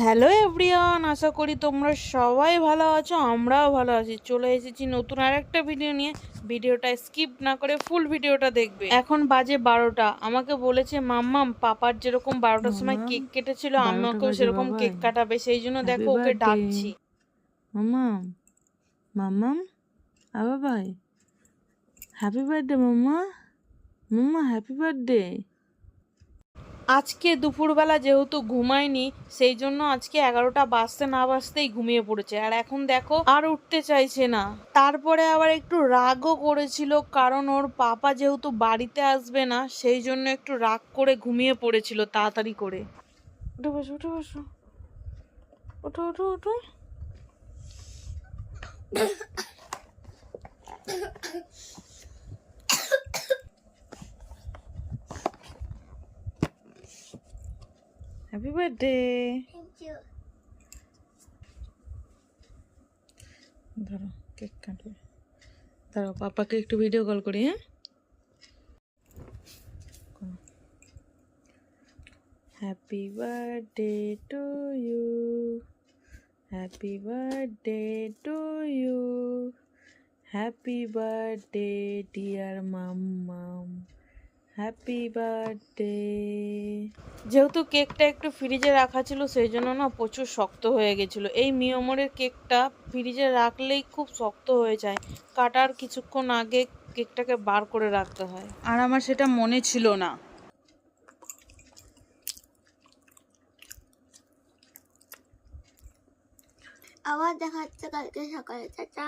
Hello everyone আশা করি তোমরা সবাই ভালো আছো আমরাও ভালো আছি। চলে এসেছি নতুন আর একটা ভিডিও নিয়ে। ভিডিওটা স্কিপ না করে ফুল ভিডিওটা দেখবে। এখন বাজে বারোটা। আমাকে বলেছে মাম্মাম পাপার যেরকম বারোটার সময় কেক কেটেছিল 12টা আমাকেও সেরকম কেক কাটাবে সেই জন্য দেখো ওকে ডাকছি। মামাম মামাম আবার ভাই হ্যাপি বার্থডে মাম্মা। মাম্মা হ্যাপি বার্থডে আজকে দুপুরবেলা যেহেতু ঘুমায়নি সেই জন্য আজকে এগারোটা বাজতে না বাজতেই ঘুমিয়ে পড়েছে আর এখন দেখো আর উঠতে চাইছে না তারপরে আবার একটু রাগও করেছিল কারণ ওর পাপা যেহেতু বাড়িতে আসবে না সেই জন্য একটু রাগ করে ঘুমিয়ে পড়েছিল তাড়াতাড়ি করে উঠে বসো উঠে বসো ওঠো ওঠো ওঠো হ্যাপি বার্থডে ধরো কেক কাটবে। ধরো পাপাকে একটু ভিডিও কল করি হ্যাঁ? Happy birthday to you happy birthday to you happy birthday dear মাম্মাম হ্যাপি বার্থডে যেহেতু কেকটা একটু ফ্রিজে রাখা ছিল সেই জন্য না প্রচুর শক্ত হয়ে গেছিল। এই মিয়মরের কেকটা ফ্রিজে রাখলেই খুব শক্ত হয়ে যায়। কাটার কিছুক্ষণ আগে কেকটাকে বার করে রাখতে হয়। আর আমার সেটা মনে ছিল না। আবার দেখা হচ্ছে কালকে সকালে চাচা।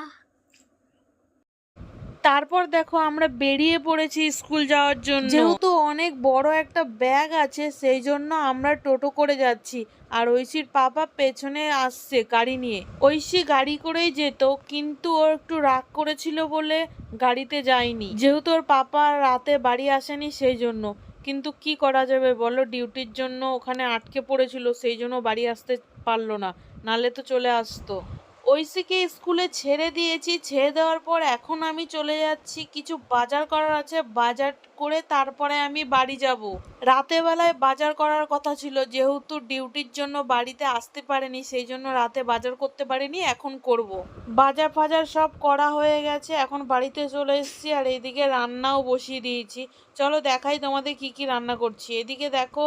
তারপর দেখো আমরা বেরিয়ে পড়েছি স্কুল যাওয়ার জন্য। যেহেতু অনেক বড় একটা ব্যাগ আছে, সেই জন্য আমরা টোটো করে যাচ্ছি। আর ঐশীর পাপা পেছনে আসছে গাড়ি নিয়ে। ঐশী গাড়ি করেই যেত, কিন্তু ও একটু রাগ করেছিল বলে গাড়িতে যায়নি। যেহেতু ওর পাপা রাতে বাড়ি আসেনি সেই জন্য। কিন্তু কি করা যাবে বলো, ডিউটির জন্য ওখানে আটকে পড়েছিল, সেই জন্য বাড়ি আসতে পারল না। নালে তো চলে আসতো। ঐশীকে স্কুলে ছেড়ে দিয়েছি, ছেড়ে দেওয়ার পর এখন আমি চলে যাচ্ছি, কিছু বাজার করার আছে, বাজার করে তারপরে আমি বাড়ি যাব। রাতে বেলায় বাজার করার কথা ছিল, যেহেতু ডিউটির জন্য বাড়িতে আসতে পারেনি, সেই জন্য রাতে বাজার করতে পারিনি, এখন করব। বাজার ফাজার সব করা হয়ে গেছে, এখন বাড়িতে চলে এসেছি আর এইদিকে রান্নাও বসিয়ে দিয়েছি। চলো দেখাই তোমাদের কি কি রান্না করছি। এদিকে দেখো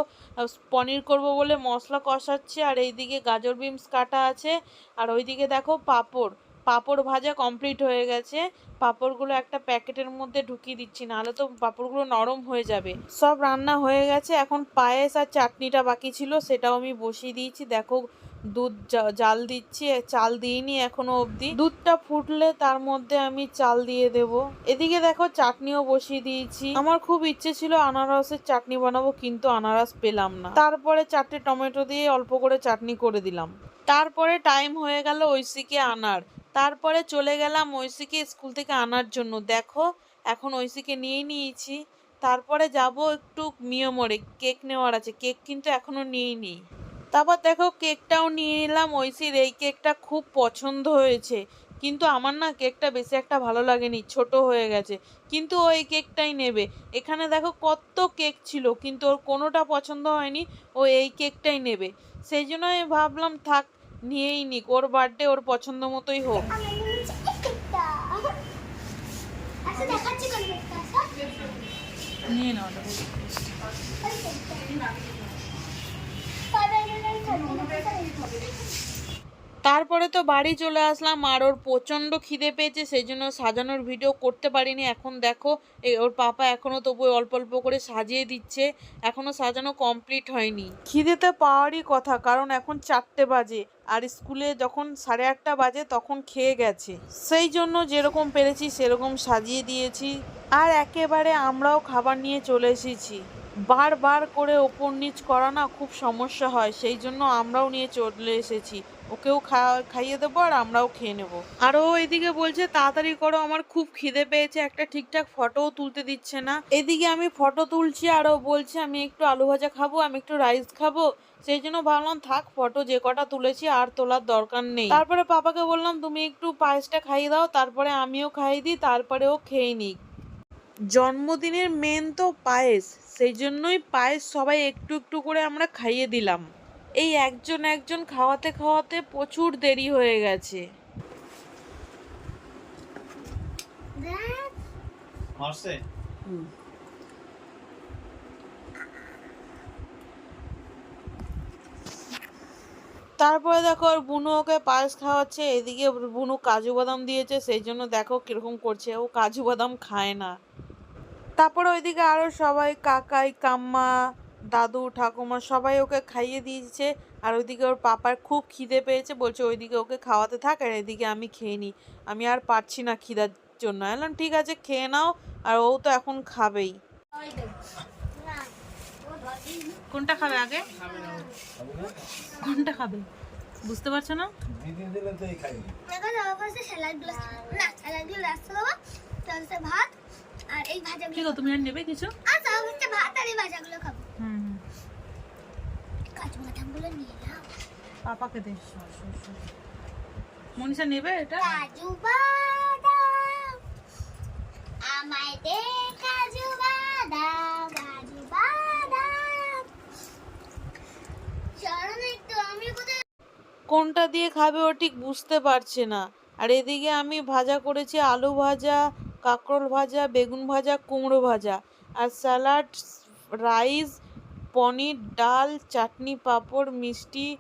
পনির করব বলে মশলা কষাচ্ছে আর এইদিকে গাজর বিমস কাটা আছে। আর ওইদিকে দেখো পাঁপড়। পাঁপড় ভাজা কমপ্লিট হয়ে গেছে। পাঁপড়গুলো একটা প্যাকেটের মধ্যে ঢুকিয়ে দিচ্ছি, নাহলে তো পাঁপড়গুলো নরম হয়ে যাবে। সব রান্না হয়ে গেছে, এখন পায়েস আর চাটনিটা বাকি ছিল, সেটাও আমি বসিয়ে দিয়েছি। দেখো, দুধ জাল দিচ্ছি, চাল দিইনি এখনও অবধি। দুধটা ফুটলে তার মধ্যে আমি চাল দিয়ে দেব। এদিকে দেখো, চাটনিও বসিয়ে দিয়েছি। আমার খুব ইচ্ছে ছিল আনারসের চাটনি বানাবো, কিন্তু আনারস পেলাম না। তারপরে চারটে টমেটো দিয়ে অল্প করে চাটনি করে দিলাম। তারপরে টাইম হয়ে গেল ঐশীকে আনার। তারপরে চলে গেলাম ঐশীকে স্কুল থেকে আনার জন্য। দেখো, এখন ঐশীকে নিয়ে নিয়েছি। তারপরে যাব একটু মিয়মরে কেক নেওয়ার আছে। কেক কিন্তু এখনও নিইনি। তারপর দেখো, কেকটাও নিয়ে নিলাম ঐশীর। এই কেকটা খুব পছন্দ হয়েছে। কিন্তু আমার না কেকটা বেশি একটা ভালো লাগেনি। ছোট হয়ে গেছে। কিন্তু ও এই কেকটাই নেবে। এখানে দেখো, কত কেক ছিল, কিন্তু ওর কোনোটা পছন্দ হয়নি। ও এই কেকটাই নেবে। সেই জন্য আমি ভাবলাম, থাক নিয়েই নিক ওর বার্থডে ওর পছন্দ মতোই হোক। আচ্ছা কেকটা নিয়ে নাও তারপরে তো বাড়ি চলে আসলাম আর ওর প্রচণ্ড খিদে পেয়েছে, সেই জন্য সাজানোর ভিডিও করতে পারিনি। এখন দেখো ওর পাপা এখনও তবু অল্প অল্প করে সাজিয়ে দিচ্ছে, এখনও সাজানো কমপ্লিট হয়নি। খিদেতে পাওয়ারই কথা, কারণ এখন চারটে বাজে, আর স্কুলে যখন সাড়ে আটটা বাজে তখন খেয়ে গেছে। সেই জন্য যেরকম পেরেছি সেরকম সাজিয়ে দিয়েছি, আর একেবারে আমরাও খাবার নিয়ে চলে এসেছি। বারবার করে ওপর নিচ করা না খুব সমস্যা হয়, সেই জন্য আমরাও নিয়ে চলে এসেছি। ওকেও খাইয়ে দেবো আর আমরাও খেয়ে নেব। আর ও এদিকে বলছে, তাড়াতাড়ি করো, আমার খুব খিদে পেয়েছে, একটা ঠিকঠাক ফটোও তুলতে দিচ্ছে না। এদিকে আমি ফটো তুলছি, আর ও বলছে, আমি একটু আলু ভাজা খাব, আমি একটু রাইস খাব। সেই জন্য ভাবলাম, থাক, ফটো যে কটা তুলেছি, আর তোলার দরকার নেই। তারপরে পাপাকে বললাম, তুমি একটু পায়েসটা খাইয়ে দাও, তারপরে আমিও খাইয়ে দিই তারপরে ও খেয়ে নিক। জন্মদিনের মেন তো পায়েস, সেই জন্যই পায়েস সবাই একটু একটু করে আমরা খাইয়ে দিলাম। এই একজন একজন খাওয়াতে খাওয়াতে প্রচুর দেরি হয়ে গেছে। তারপরে দেখো ওর বুনু ওকে পায়েস খাওয়াচ্ছে এদিকে বুনু কাজু বাদাম দিয়েছে সেই জন্য দেখো কীরকম করছে ও কাজু বাদাম খায় না। তারপরে ওইদিকে আরও সবাই কাকাই কাম্মা দাদু ঠাকুমা সবাই ওকে খাইয়ে দিয়েছে আর ওইদিকে ওর পাপার খুব খিদে পেয়েছে বলছে ওইদিকে ওকে খাওয়াতে থাক আর এদিকে আমি খেয়ে নিই। আমি আর পারছি না খিদার জন্য। এলাম ঠিক আছে খেয়ে নাও। আর ও তো এখন খাবেই। কোনটা খাবে আগে? কোনটা খাবে? বুঝতে পারছ না? দিদি দিলে তো এই খাইনি দেখো সবার কাছে স্যালাডগুলো না স্যালাডগুলো রাখতে দেবো তারপরে ভাত আর এই কি তুমি আর নেবে কিছু? হচ্ছে ভাত আর এই ভাজাগুলো খাব। কাজু নিয়ে নাও। পাপাকে দে মনীষা নেবে এটা? কাজু বাদাম। আমায় দে কাজু বাদাম কাজু বাদাম। চলো না একটু আমি কোথায় কোনটা দিয়ে খাবে ও ঠিক বুঝতে পারছে না। আর এদিকে আমি ভাজা করেছি আলু ভাজা কাঁকরোল ভাজা বেগুন ভাজা কুমড়ো ভাজা। আর স্যালাড রাইস পনির, ডাল, চাটনি, পাঁপড়, মিষ্টি,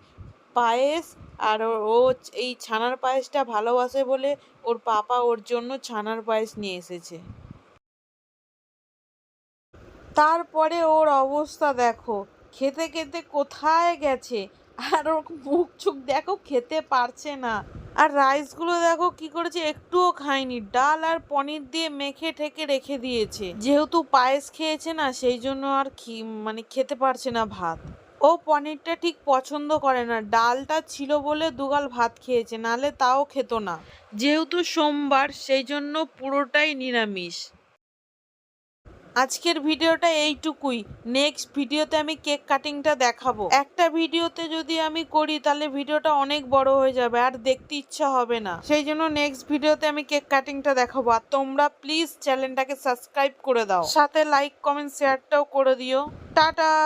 পায়েস, আর ও- এই ছানার পায়েসটা ভালোবাসে বলে ওর পাপা ওর জন্য ছানার পায়েস নিয়ে এসেছে। তারপরে ওর অবস্থা দেখো, খেতে খেতে কোথায় গেছে? আর ওর মুখ চুখ দেখো, খেতে পারছে না। আর রাইসগুলো দেখো কি করেছে, একটুও খায়নি। ডাল আর পনির দিয়ে মেখে ঠেকে রেখে দিয়েছে। যেহেতু পায়েস খেয়েছে না, সেই জন্য আর মানে খেতে পারছে না ভাত। ও পনিরটা ঠিক পছন্দ করে না। ডালটা ছিল বলে দুগাল ভাত খেয়েছে, নালে তাও খেত না। যেহেতু সোমবার, সেই জন্য পুরোটাই নিরামিষ। আজকের ভিডিওটা এইটুকুই। নেক্সট ভিডিওতে আমি কেক কাটিংটা দেখাবো। একটা ভিডিওতে যদি আমি করি, তাহলে ভিডিওটা অনেক বড় হয়ে যাবে, আর দেখতে ইচ্ছা হবে না। সেই জন্য নেক্সট ভিডিওতে আমি কেক কাটিংটা দেখাবো। আর তোমরা প্লিজ চ্যানেলটাকে সাবস্ক্রাইব করে দাও। সাথে লাইক কমেন্ট শেয়ারটাও করে দিও। টাটা!